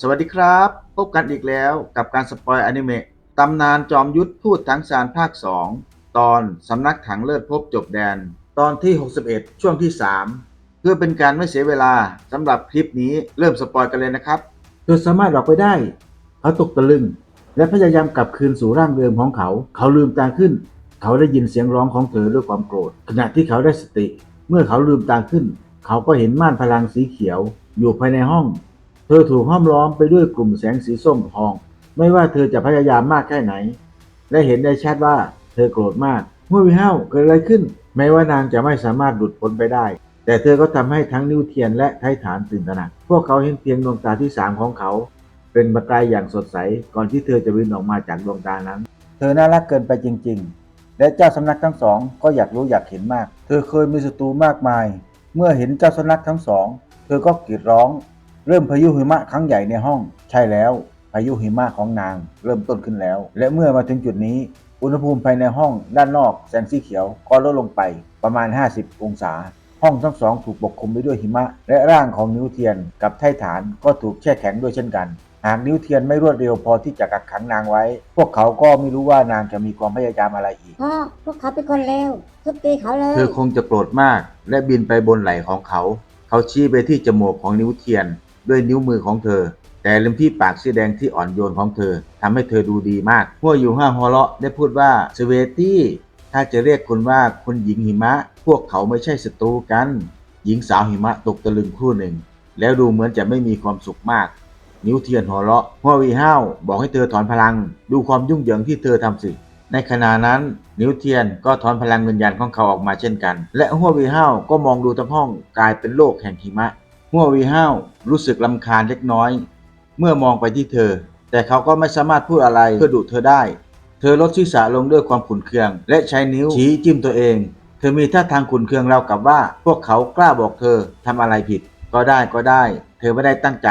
สวัสดีครับ พบกันอีกแล้วกับการสปอยอนิเมะตำนานจอมยุทธพูดทั้งสารภาค 2 ตอนสำนักถังเลิศพบจบแดน ตอนที่ 61 ช่วงที่ 3 เพื่อเป็นการไม่เสียเวลาสำหรับคลิปนี้เริ่มสปอยกันเลยนะครับเธอสามารถออกไปได้เขาตกตะลึง และพยายามกลับคืนสู่ร่างเดิมของเขา เขาลืมตาขึ้น เขาได้ยินเสียงร้องของเธอด้วยความโกรธ ขณะที่เขาได้สติ เมื่อเขาลืมตาขึ้น เขาก็เห็นม่านพลังสีเขียว อยู่ภายในห้อง เธอถูกห้อมล้อมไปด้วยกลุ่มแสงสีส้มทอง ไม่ว่าเธอจะพยายามมากแค่ไหน และเห็นได้ชัดว่าเธอโกรธมากเมื่อวิห้าวเกิดอะไรขึ้น แม้ว่านางจะไม่สามารถหลุดพ้นไปได้ แต่เธอก็ทำให้ทั้งนิวเทียนและไทฐานตื่นตระหนัก พวกเขาเห็นเพียงดวงตาที่สามของเขา เป็นประกายอย่างสดใส ก่อนที่เธอจะบินออกมาจากดวงตานั้น เธอน่ารักเกินไปจริง ๆ และเจ้าสำนักทั้งสอง ก็อยากรู้อยากเห็นมาก เธอเคยมีศัตรูมากมาย เมื่อเห็นเจ้าสำนักทั้งสอง เธอก็กรีดร้อง เริ่มพายุหิมะครั้งใหญ่ในห้อง ใช่แล้ว พายุหิมะของนาง เริ่มต้นขึ้นแล้ว และเมื่อมาถึงจุดนี้ อุณหภูมิภายในห้องด้านนอกแสงสีเขียวก็ลดลงไปประมาณ 50 องศา ห้องทั้งสองถูกปกคลุมไปด้วยหิมะ และร่างของนิวเทียนกับไทฐานก็ถูกแช่แข็งด้วยเช่นกัน หากนิวเทียนไม่รวดเร็วพอที่จะกักขังนางไว้ พวกเขาก็ไม่รู้ว่านางจะมีความพยายามอะไรอีก พ่อพวกเขาเป็นคนเลวทุบตีเขาเลย เธอคงจะโกรธมาก และบินไปบนไหล่ของเขา เขาชี้ไปที่จมูกของนิ้วเทียน ด้วยนิ้วมือของเธอ แต่ริมที่ปากสีแดงที่อ่อนโยนของเธอทำให้เธอดูดีมากหัวอยู่ห้าหัวเราะได้พูดว่าสเวตี้ถ้าจะเรียกคุณว่าคุณหญิงหิมะ พวกเขาไม่ใช่ศัตรูกัน หญิงสาวหิมะตกตะลึงครู่หนึ่ง แล้วดูเหมือนจะไม่มีความสุขมาก นิ้วเทียนหัวเราะหัววีห้าวบอกให้เธอถอนพลัง ดูความยุ่งเหยิงที่เธอทำสิ ในขณะนั้น นิ้วเทียนก็ถอนพลังวิญญาณของเขาออกมาเช่นกัน และหัววีห้าวก็มองดูทั้งห้องกลายเป็นโลกแห่งหิมะ หัววีห้าวรู้สึกลำคาญเล็กน้อย เมื่อมองไปที่เธอ แต่เขาก็ไม่สามารถพูดอะไรเพื่อดุเธอได้ เธอลดศีรษะลงด้วยความขุนเคือง และใช้นิ้วชี้จิ้มตัวเอง เธอมีท่าทางขุนเคืองราวกับว่า พวกเขากล้าบอกเธอทำอะไรผิด ก็ได้ก็ได้ เธอไม่ได้ตั้งใจ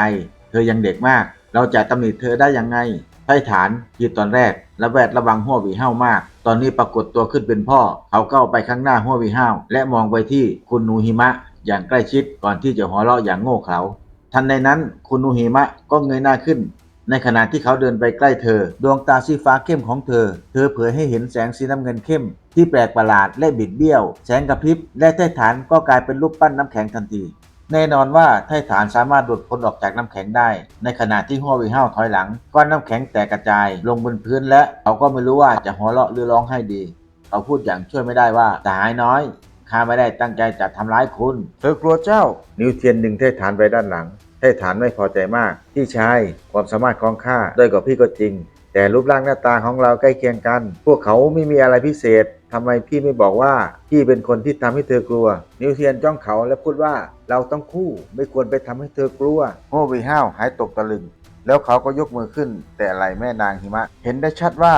เธอยังเด็กมาก เราจะตำหนิเธอได้ยังไงไทฐานที่ตอนแรกระแวดระวังหัววีห้าวมาก ตอนนี้ปรากฏตัวขึ้นเป็นพ่อ เขาเข้าไปข้างหน้าหัววีห้าวและมองไปที่คุณนูหิมะ อย่างใกล้ชิดก่อนที่จะหัวเราะอย่างโง่เขลาทันใดนั้นคุณนูหิมะก็เงยหน้าขึ้น ในขณะที่เขาเดินไปใกล้เธอ ดวงตาสีฟ้าเข้มของเธอ เธอเผยให้เห็นแสงสีน้ำเงินเข้ม ที่แปลกประหลาดและบิดเบี้ยว แสงกระพริบและไทฐานก็กลายเป็นรูปปั้นน้ำแข็งทันที แน่นอนว่าไทฐานสามารถหลุดพ้นออกจากน้ำแข็งได้ ในขณะที่หัววีห้าวถอยหลังก้อนน้ำแข็งแตกกระจาย ลงบนพื้นและเขาก็ไม่รู้ว่าจะหัวเราะหรือร้องไห้ดี เขาพูดอย่างช่วยไม่ได้ว่าสหายน้อย ข้าไม่ได้ตั้งใจจะทำร้ายคุณ เธอกลัวเจ้า นิวเทียนดึงไทฐานไปด้านหลังไทฐานไม่พอใจมาก พี่ชายความสามารถของข้าด้อยกว่าพี่ก็จริง แต่รูปร่างหน้าตาของเราใกล้เคียงกัน พวกเขาไม่มีอะไรพิเศษทำไมพี่ไม่บอกว่าพี่เป็นคนที่ทำให้เธอกลัว นิวเทียนจ้องเขาและพูดว่าเราต้องคู่ไม่ควรไปทำให้เธอกลัวโฮวีห้าวหายตกตะลึง แล้วเขาก็ยกมือขึ้น แต่ไหลแม่นางหิมะ เห็นได้ชัดว่า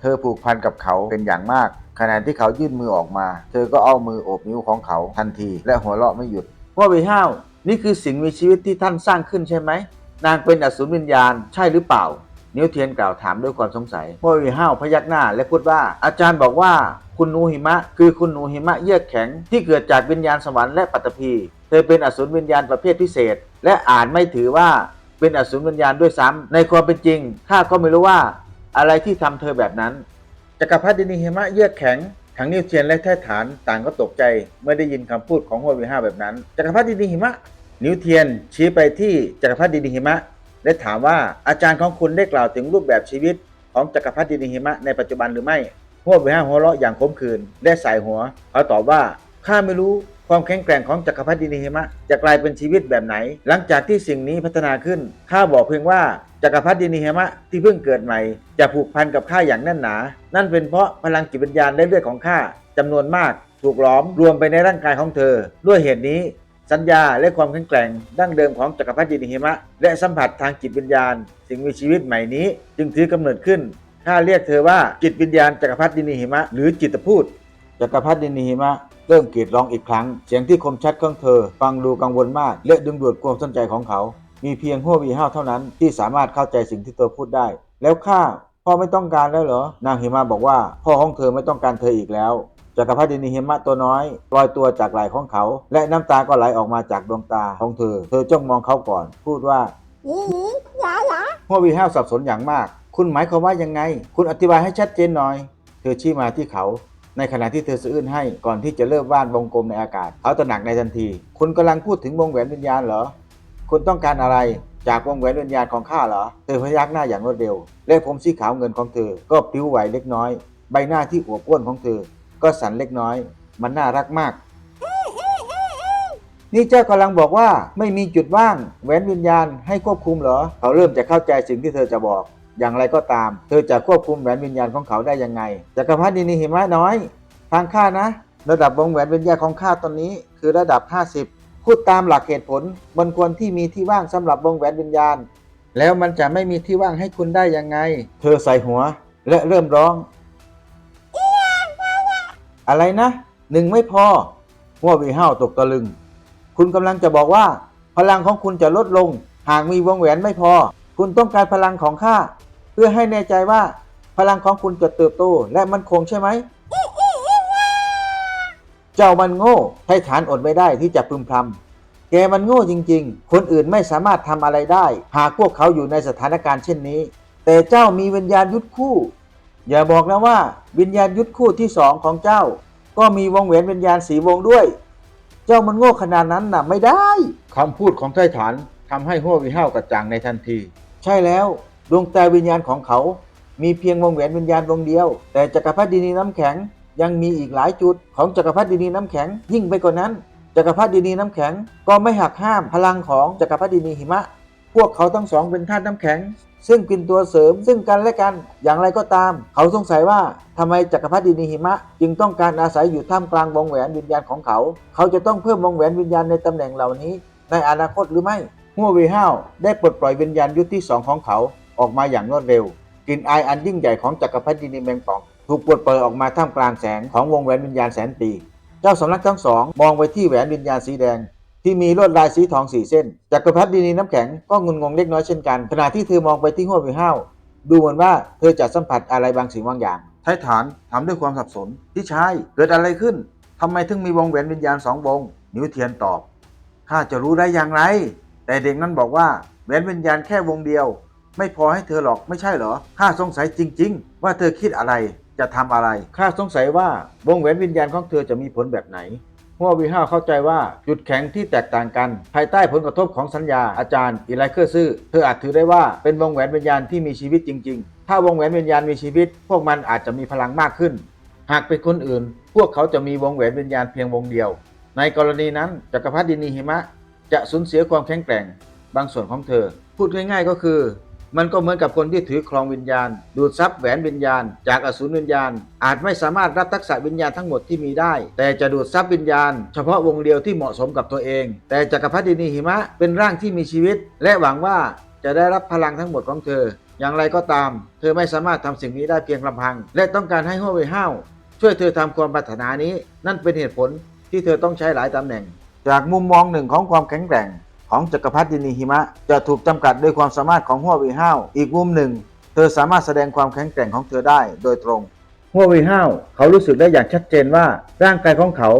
เธอผูกพันกับเขาเป็นอย่างมาก ขณะที่เขายื่นมือออกมา เธอก็เอามือโอบนิ้วของเขาทันทีและหัวเราะไม่หยุด ว่าวีห้าวนี่คือสิ่งมีชีวิตที่ท่านสร้างขึ้นใช่ไหม นางเป็นอสูรวิญญาณใช่หรือเปล่า นิ้วเทียนกล่าวถามด้วยความสงสัยพ่อวีห้าวพยักหน้าและพูดว่า อาจารย์บอกว่าคุณหนูหิมะ คือคุณหนูหิมะเยือกแข็ง ที่เกิดจากวิญญาณสวรรค์และปัตตภีเธอเป็นอสูรวิญญาณประเภทพิเศษ และอาจไม่ถือว่าเป็นอสูรวิญญาณด้วยซ้ำในความเป็นจริงข้าก็ไม่รู้ว่า อะไรที่ทำเธอแบบนั้นจักรพรรดินิหิมะเยือกแข็งทั้งนิวเทียนและแท้ฐานต่างก็ตกใจเมื่อได้ยินคำพูดของหัววีห้าแบบนั้นจักรพรรดินิหิมะ นิวเทียนชี้ไปที่จักรพรรดินิหิมะและถามว่าอาจารย์ของคุณได้กล่าวถึงรูปแบบชีวิตของจักรพรรดินิหิมะในปัจจุบันหรือไม่หัววีห้าหัวเราะอย่างขมขื่นและสายหัว เขาตอบว่าข้าไม่รู้ความแข็งแกร่งของจักรพรรดินิหิมะจะกลายเป็นชีวิตแบบไหน หลังจากที่สิ่งนี้พัฒนาขึ้นข้าบอกเพียงว่า จักรพรรดินิหิมะที่เพิ่งเกิดใหม่ จะผูกพันกับข้าอย่างแน่นหนา นั่นเป็นเพราะพลังจิตวิญญาณและเลือดของข้าจำนวนมากถูกล้อมรวมไปในร่างกายของเธอ ด้วยเหตุนี้สัญญาและความแข็งแกร่งดั้งเดิมของจักรพรรดินิหิมะ และสัมผัสทางจิตวิญญาณ สิ่งมีชีวิตใหม่นี้ จึงถือกำเนิดขึ้นข้าเรียกเธอว่าจิตวิญญาณจักรพรรดินิหิมะ หรือจิตพูดจักรพรรดินิหิมะเริ่มกรีดร้องอีกครั้ง เสียงที่คมชัดของเธอ ฟังดูกังวลมาก และดึงดูดความสนใจของเขา มีเพียงหัววีห้าวเท่านั้นที่สามารถเข้าใจสิ่งที่เธอพูดได้ แล้วข้าพ่อไม่ต้องการแล้วเหรอ นางหิมะบอกว่า พ่อของเธอไม่ต้องการเธออีกแล้วจักรพรรดินิหิมะตัวน้อยลอยตัวจากไหล่ของเขา และน้ำตาก็ไหลออกมาจากดวงตาของเธอ เธอจ้องมองเขาก่อน พูดว่าหญิงหญิงอย่าหัววีห้าวสับสนอย่างมาก คุณหมายความว่ายังไง คุณอธิบายให้ชัดเจนหน่อย เธอชี้มาที่เขาในขณะที่เธอสะอื้นให้ก่อนที่จะเริ่มวาดวงกลมในอากาศเขาตระหนักในทันที คุณกำลังพูดถึงวงแหวนวิญญาณเหรอ คุณต้องการอะไรจากวงแหวนวิญญาณของข้าเหรอ เธอพยักหน้าอย่างรวดเร็ว และผมสีขาวเงินของเธอ ก็ปลิวไหวเล็กน้อย ใบหน้าที่อวบอ้วนของเธอ ก็สั่นเล็กน้อย มันน่ารักมาก นี่เจ้ากำลังบอกว่าไม่มีจุดว่างแหวนวิญญาณให้ควบคุมเหรอ เขาเริ่มจะเข้าใจสิ่งที่เธอจะบอก อย่างไรก็ตาม เธอจะควบคุมแหวนวิญญาณของเขาได้ยังไงจักรพรรดินีหิมะน้อย ทางข้านะ ระดับวงแหวนวิญญาณของข้าตอนนี้ คือระดับ 50 พูดตามหลักเหตุผลมันควรที่มีที่ว่างสำหรับวงแหวนวิญญาณ แล้วมันจะไม่มีที่ว่างให้คุณได้ยังไง เธอใส่หัวและเริ่มร้อง อะไรนะ หนึ่งไม่พอ หัววีห้าวตกตะลึง คุณกำลังจะบอกว่า พลังของคุณจะลดลง หากมีวงแหวนไม่พอ คุณต้องการพลังของข้าเพื่อให้แน่ใจว่า พลังของคุณจะเติบโตและมั่นคงใช่ไหม เจ้ามันโง่ไทฐานอดไม่ได้ที่จะพึมพำแกมันโง่จริง ๆ คนอื่นไม่สามารถทำอะไรได้ หากพวกเขาอยู่ในสถานการณ์เช่นนี้ แต่เจ้ามีวิญญาณยุทธคู่ อย่าบอกนะว่าวิญญาณยุทธคู่ที่สองของเจ้า ก็มีวงแหวนวิญญาณสีวงด้วย เจ้ามันโง่ขนาดนั้นน่ะไม่ได้คำพูดของไทฐานทำให้หัววิห้าวกระจ่างในทันที ใช่แล้วดวงตาวิญญาณของเขา มีเพียงวงแหวนวิญญาณวงเดียว แต่จักรพรรดินีน้ำแข็ง ยังมีอีกหลายจุดของจักรพรรดินีน้ำแข็ง ยิ่งไปกว่านั้น จักรพรรดินีน้ำแข็ง ก็ไม่หักห้ามพลังของจักรพรรดินีหิมะ พวกเขาทั้งสองเป็นธาตุน้ำแข็ง ซึ่งเป็นตัวเสริมซึ่งกันและกัน อย่างไรก็ตาม เขาสงสัยว่าทำไมจักรพรรดินีหิมะ จึงต้องการอาศัยอยู่ท่ามกลางวงแหวนวิญญาณของเขา เขาจะต้องเพิ่มวงแหวนวิญญาณในตำแหน่งเหล่านี้ ในอนาคตหรือไม่หัวเวห้าวได้ปลดปล่อยวิญญาณยุทธที่สองของเขาออกมาอย่างรวดเร็วกลิ่นอายอันยิ่งใหญ่ของจักรพรรดินีแมงป่อง ถูกปลดเปล่อออกมาท่ามกลางแสงของวงแหวนวิญญาณแสนปี เจ้าสำนักทั้งสองมองไปที่แหวนวิญญาณสีแดง ที่มีลวดลายสีทองสี่เส้นจักรพรรดินีน้ำแข็งก็งุนงงเล็กน้อยเช่นกัน ขณะที่เธอมองไปที่หัววิห้าวดูเหมือนว่าเธอจะสัมผัสอะไรบางสิ่งบางอย่างไทฐานถามด้วยความสับสนพี่ชายเกิดอะไรขึ้นทำไมถึงมีวงแหวนวิญญาณสองวงนิ้วเทียนตอบข้าจะรู้ได้อย่างไร แต่เด็กนั้นบอกว่าแหวนวิญญาณแค่วงเดียว ไม่พอให้เธอหรอกไม่ใช่เหรอข้าสงสัยจริง ๆ ว่าเธอคิดอะไร จะทำอะไร ข้าสงสัยว่าวงแหวนวิญญาณของเธอจะมีผลแบบไหนหัววีห้าเข้าใจว่าจุดแข็งที่แตกต่างกัน ภายใต้ผลกระทบของสัญญาอาจารย์อีไลเคอร์ซื่อเธออาจถือได้ว่าเป็นวงแหวนวิญญาณที่มีชีวิตจริง ๆ ถ้าวงแหวนวิญญาณมีชีวิต พวกมันอาจจะมีพลังมากขึ้น หากเป็นคนอื่น พวกเขาจะมีวงแหวนวิญญาณเพียงวงเดียว ในกรณีนั้นจักรพรรดินีหิมะ จะสูญเสียความแข็งแกร่ง บางส่วนของเธอ พูดง่ายๆก็คือ มันก็เหมือนกับคนที่ถือครองวิญญาณ ดูดซับแหวนวิญญาณ จากอสูรวิญญาณ อาจไม่สามารถรับทักษะวิญญาณทั้งหมดที่มีได้ แต่จะดูดซับวิญญาณ เฉพาะวงเดียวที่เหมาะสมกับตัวเอง แต่จักรพรรดินีหิมะเป็นร่างที่มีชีวิต และหวังว่าจะได้รับพลังทั้งหมดของเธอ อย่างไรก็ตาม เธอไม่สามารถทำสิ่งนี้ได้เพียงลำพัง และต้องการให้หัวเว่ยห้าวช่วยเธอทำความปรารถนานี้ นั่นเป็นเหตุผลที่เธอต้องใช้หลายตำแหน่ง จากมุมมองหนึ่งของความแข็งแกร่ง ของจักรพรรดินีหิมะ จะถูกจำกัดด้วยความสามารถของหัววีห้าวอีกมุมหนึ่ง เธอสามารถแสดงความแข็งแกร่งของเธอได้โดยตรงหัววีห้าวเขารู้สึกได้อย่างชัดเจนว่าร่างกายของเขา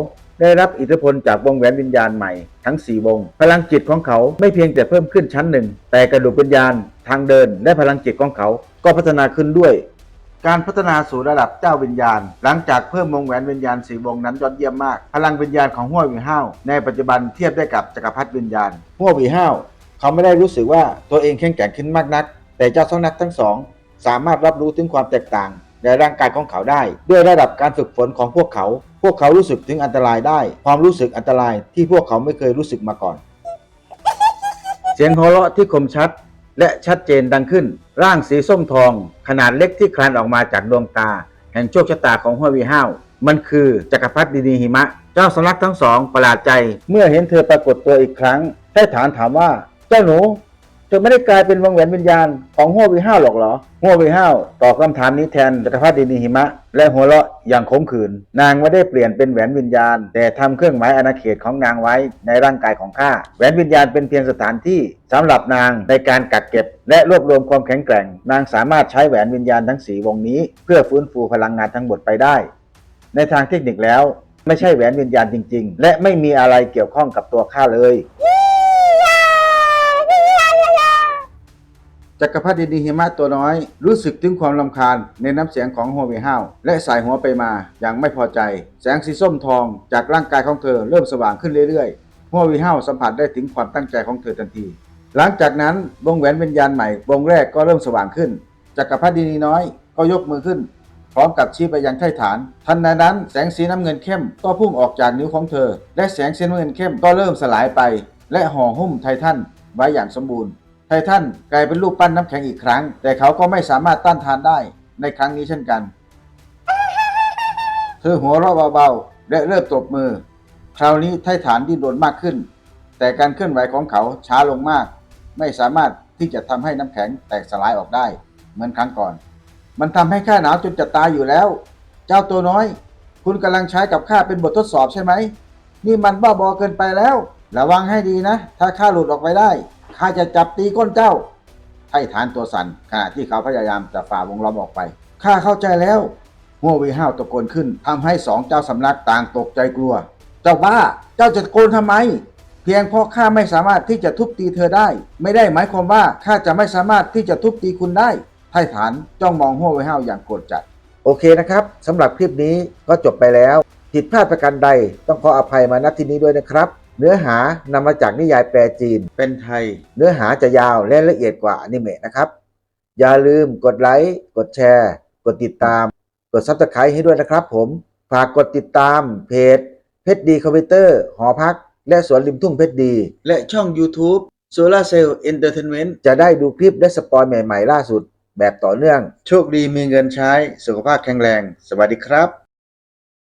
ได้รับอิทธิพลจากวงแหวนวิญญาณใหม่ทั้ง 4 วง พลังจิตของเขาไม่เพียงแต่เพิ่มขึ้นชั้นหนึ่ง แต่กระดูกวิญญาณ ทางเดินและพลังจิตของเขาก็พัฒนาขึ้นด้วย การพัฒนาสู่ระดับเจ้าวิญญาณ หลังจากเพิ่มวงแหวนวิญญาณสีวงนั้นยอดเยี่ยมมาก พลังวิญญาณของหัวหวีห้าวในปัจจุบันเทียบได้กับจักรพรรดิวิญญาณหัวหวีห้าวเขาไม่ได้รู้สึกว่าตัวเองแข็งแกร่งขึ้นมากนัก แต่เจ้าสำนักทั้งสอง สามารถรับรู้ถึงความแตกต่างในร่างกายของเขาได้ ด้วยระดับการฝึกฝนของพวกเขา พวกเขารู้สึกถึงอันตรายได้ ความรู้สึกอันตรายที่พวกเขาไม่เคยรู้สึกมาก่อน เสียงหัวเราะที่คมชัด และชัดเจนดังขึ้น ร่างสีส้มทอง ขนาดเล็กที่คลานออกมาจากดวงตา แห่งโชคชะตาของห้วยวีห้าวมันคือจักรพรรดินีหิมะ เจ้าสำนักทั้งสองประหลาดใจ เมื่อเห็นเธอปรากฏตัวอีกครั้ง ได้ถามถามว่า เจ้าหนู เธอไม่ได้กลายเป็นวงแหวนวิญญาณของหัววีห้าวหรอกเหรอหัววีห้าวตอบคำถามนี้แทนจักรพรรดินีหิมะ และหัวเราะอย่างขมขื่นนางไม่ได้เปลี่ยนเป็นแหวนวิญญาณ แต่ทำเครื่องหมายอาณาเขตของนางไว้ในร่างกายของข้าแหวนวิญญาณเป็นเพียงสถานที่สำหรับนางในการกักเก็บ และรวบรวมความแข็งแกร่ง นางสามารถใช้แหวนวิญญาณทั้งสีวงนี้ เพื่อฟื้นฟูพลังงานทั้งหมดไปได้ ในทางเทคนิคแล้ว ไม่ใช่แหวนวิญญาณจริง ๆ และไม่มีอะไรเกี่ยวข้องกับตัวข้าเลย จักรพรรดินีหิมะตัวน้อย รู้สึกถึงความลำคาญในน้ำเสียงของโฮเวห้าวและสายหัวไปมาอย่างไม่พอใจ แสงสีส้มทองจากร่างกายของเธอเริ่มสว่างขึ้นเรื่อยๆโฮเวห้าวสัมผัสได้ถึงความตั้งใจของเธอทันที หลังจากนั้นวงแหวนวิญญาณใหม่วงแรกก็เริ่มสว่างขึ้น จักรพรรดินีน้อยก็ยกมือขึ้น พร้อมกับชี้ไปยังไทฐาน ทันใดนั้นแสงสีน้ำเงินเข้มก็พุ่งออกจากนิ้วของเธอ และแสงสีน้ำเงินเข้มก็เริ่มสลายไป และห่อหุ้มไททันไว้อย่างสมบูรณ์ ไททันกลายเป็นรูปปั้นน้ำแข็งอีกครั้ง แต่เขาก็ไม่สามารถต้านทานได้ในครั้งนี้เช่นกัน เธอหัวเราะเบาๆ และเริ่มตบมือ คราวนี้ไทฐานดิ้นรนมากขึ้น แต่การเคลื่อนไหวของเขาช้าลงมาก ไม่สามารถที่จะทำให้น้ำแข็งแตกสลายออกได้ เหมือนครั้งก่อน มันทำให้ข้าหนาวจนจะตายอยู่แล้ว เจ้าตัวน้อย คุณกำลังใช้กับข้าเป็นบททดสอบใช่ไหม นี่มันบ้าบอเกินไปแล้ว ระวังให้ดีนะ ถ้าข้าหลุดออกไปได้ ข้าจะจับตีก้นเจ้า ไทฐานตัวสั่นขณะที่เขาพยายามจะฝ่าวงล้อมออกไปข้าเข้าใจแล้วหัววีห้าวตะโกนขึ้นทำให้สองเจ้าสำนักต่างตกใจกลัว เจ้าบ้าเจ้าจะตะโกนทำไม เพียงเพราะข้าไม่สามารถที่จะทุบตีเธอได้ ไม่ได้หมายความว่าข้าจะไม่สามารถที่จะทุบตีคุณได้ไทฐานจ้องมองหัวไวห้าวอย่างโกรธจัด โอเคนะครับสำหรับคลิปนี้ก็จบไปแล้วผิดพลาดประการใดต้องขออภัยมาณที่นี้ด้วยนะครับ เนื้อหานำมาจากนิยายแปลจีน เป็นไทย เนื้อหาจะยาวและละเอียดกว่าอนิเมะนะครับ อย่าลืมกดไลค์กดแชร์ กดติดตาม กดซับสไครต์ให้ด้วยนะครับผม ฝากกดติดตามเพจเพชรดีคอมพิวเตอร์หอพัก และสวนริมทุ่งเพชรดี และช่อง YouTube Solar Cell Entertainment จะได้ดูคลิปและสปอยใหม่ ๆ ล่าสุด แบบต่อเนื่อง โชคดีมีเงินใช้สุขภาพแข็งแรง สวัสดีครับ